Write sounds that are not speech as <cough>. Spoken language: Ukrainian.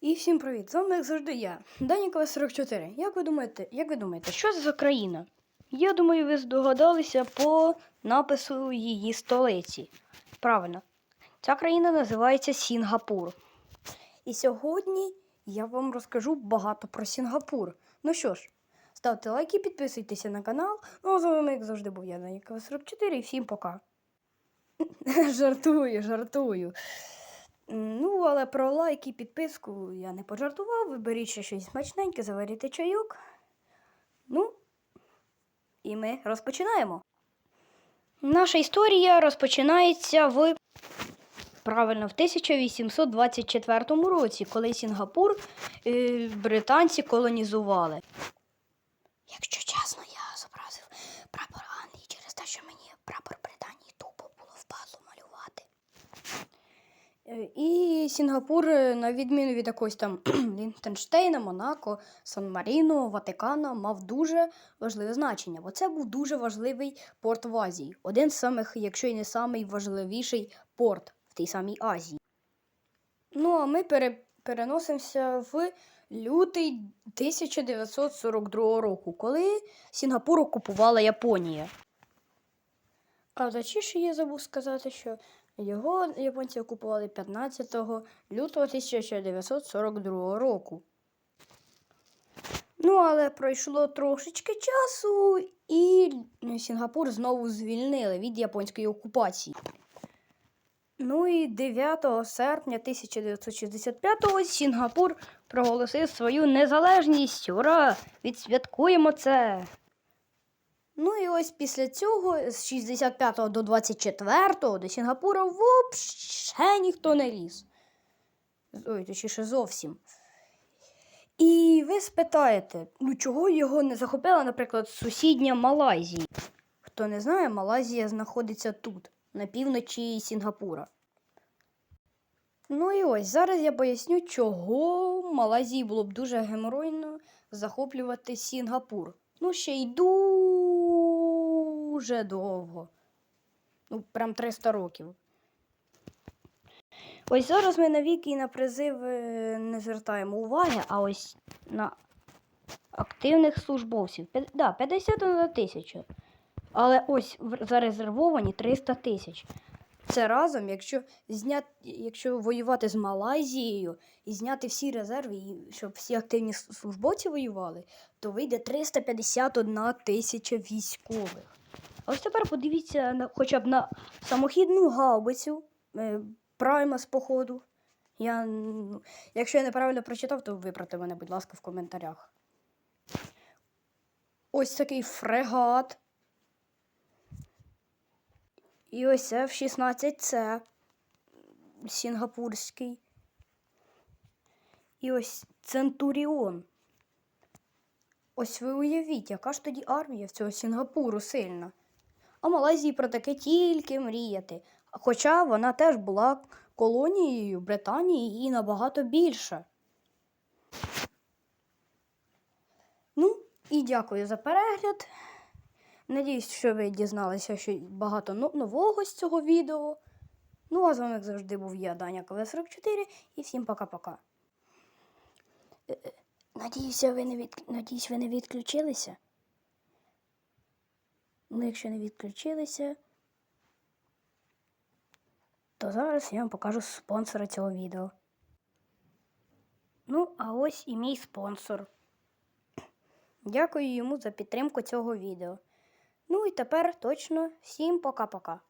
І всім привіт! З вами, як завжди, я, Данікова 44. Як ви думаєте, як ви думаєте, що це за країна? Я думаю, ви здогадалися по напису її столиці. Правильно, ця країна називається Сінгапур. І сьогодні я вам розкажу багато про Сінгапур. Ну що ж, ставте лайки, підписуйтеся на канал. Ну, а з вами, як завжди, був я, Данікова 44, і всім пока. <laughs> жартую, жартую. Ну, але про лайк і підписку я не пожартував. Виберіть ще щось смачненьке, заварите чайок. Ну, і ми розпочинаємо. Наша історія розпочинається в правильно в 1824 році, коли Сінгапур е, британці колонізували. Якщо чесно, я зобразив прапор Англії через те, що мені прапор Британії тупо було впадло малювати. Е, І Сінгапур, е, на відміну від якогось там <clears throat> Лінтенштейна, Монако, Сан-Маріно, Ватикана, мав дуже важливе значення, бо це був дуже важливий порт в Азії. Один з самих, якщо й не самий важливіший порт в тій самій Азії. Ну, а ми пере, переносимося в лютий 1942 року, коли Сінгапур окупувала Японія. А точніше я забув сказати, що його японці окупували 15 лютого 1942 року. Ну, але пройшло трошечки часу, і Сінгапур знову звільнили від японської окупації. Ну і 9 серпня 1965-го Сінгапур проголосив свою незалежність. Ура! Відсвяткуємо це! Ну і ось після цього, з 65 до 24 до Сінгапура взагалі ніхто не ліз. Ой, точніше зовсім. І ви спитаєте, ну чого його не захопила, наприклад, сусідня Малайзія? Хто не знає, Малайзія знаходиться тут, на півночі Сінгапура. Ну і ось зараз я поясню, чого Малайзії було б дуже геморойно захоплювати Сінгапур. Ну, ще й дуже довго. Ну, прям 300 років. Ось зараз ми на віки і на призив е, не звертаємо уваги, а ось на активних службовців. Да, 50 на тисячу. Але ось зарезервовані 300 тисяч. Це разом, якщо зняти, якщо воювати з Малайзією і зняти всі резерви, щоб всі активні службовці воювали, то вийде 351 тисяча військових. Ось тепер подивіться на, хоча б на самохідну гаубицю е, Прайма з походу. Я, якщо я неправильно прочитав, то виправте мене, будь ласка, в коментарях. Ось такий фрегат. І ось F-16C сінгапурський. І ось Центуріон. Ось ви уявіть, яка ж тоді армія в цього Сінгапуру сильна. А Малайзії про таке тільки мріяти. Хоча вона теж була колонією Британії і набагато більша. Ну, і дякую за перегляд. Надіюсь, що ви дізналися що багато нового з цього відео. Ну, а з вами, як завжди, був я, Даня КВ44, і всім пока-пока. Е, е, Надіюся, ви не від... Надіюсь, ви не відключилися. Ну, якщо не відключилися, то зараз я вам покажу спонсора цього відео. Ну, а ось і мій спонсор. Дякую йому за підтримку цього відео. Ну і тепер точно всім пока-пока.